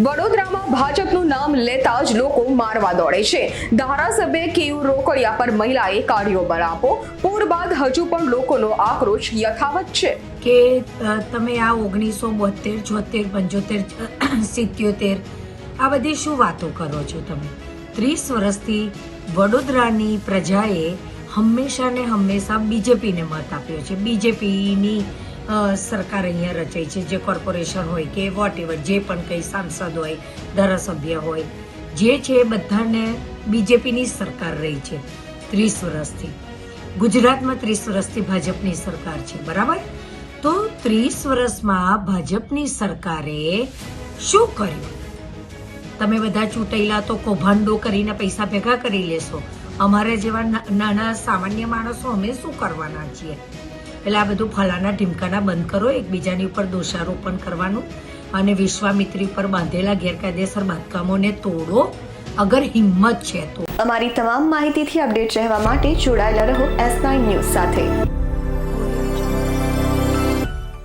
વડોદરામાં ભાજપનું નામ લેતા જ લોકો મારવા દોડે છે. ધારાસભ્ય કેયુ રોકડિયા પર મહિલાએ કાઢ્યો બરાબો પૂર બાદ હજુ પણ લોકોનો આક્રોશ યથાવત છે. કે તમે આ ઓગણીસો બોતેર છોતેર પંચોતેર સિત્યોતેર, આ બધી શું વાતો કરો છો તમે? ત્રીસ વર્ષથી વડોદરાની પ્રજાએ હંમેશા ને હંમેશા બીજેપીને મત આપ્યો છે. બીજેપીની સરકાર અહીંયા રચાઈ છે, જે કોર્પોરેશન હોય કે વોટ એવર જે પણ કંઈ સાંસદ હોય, ધારાસભ્ય હોય, જે છે એ બધાને બીજેપીની સરકાર રહી છે, ત્રીસ વર્ષથી. ગુજરાતમાં ત્રીસ વર્ષથી ભાજપની સરકાર છે, બરાબર? તો ત્રીસ વર્ષમાં ભાજપની સરકારે શું કર્યું? તમે બધા ચૂંટાયેલા તો કૌભાંડો કરીને પૈસા ભેગા કરી લેશો. અમારા જેવા નાના સામાન્ય માણસો અમે શું કરવાના છીએ? એટલે આ બધું ફલાના ઢીમકાના બંધ કરો, એકબીજાની ઉપર દોષારોપણ કરવાનું અને વિશ્વામિત્રી પર બાંધેલા ગેરકાયદેસર બાંધકામોને તોડો, અગર હિંમત છે તો. અમારી તમામ માહિતીથી અપડેટ રહેવા માટે જોડાયેલા રહો એસ નાઇન ન્યૂઝ સાથે.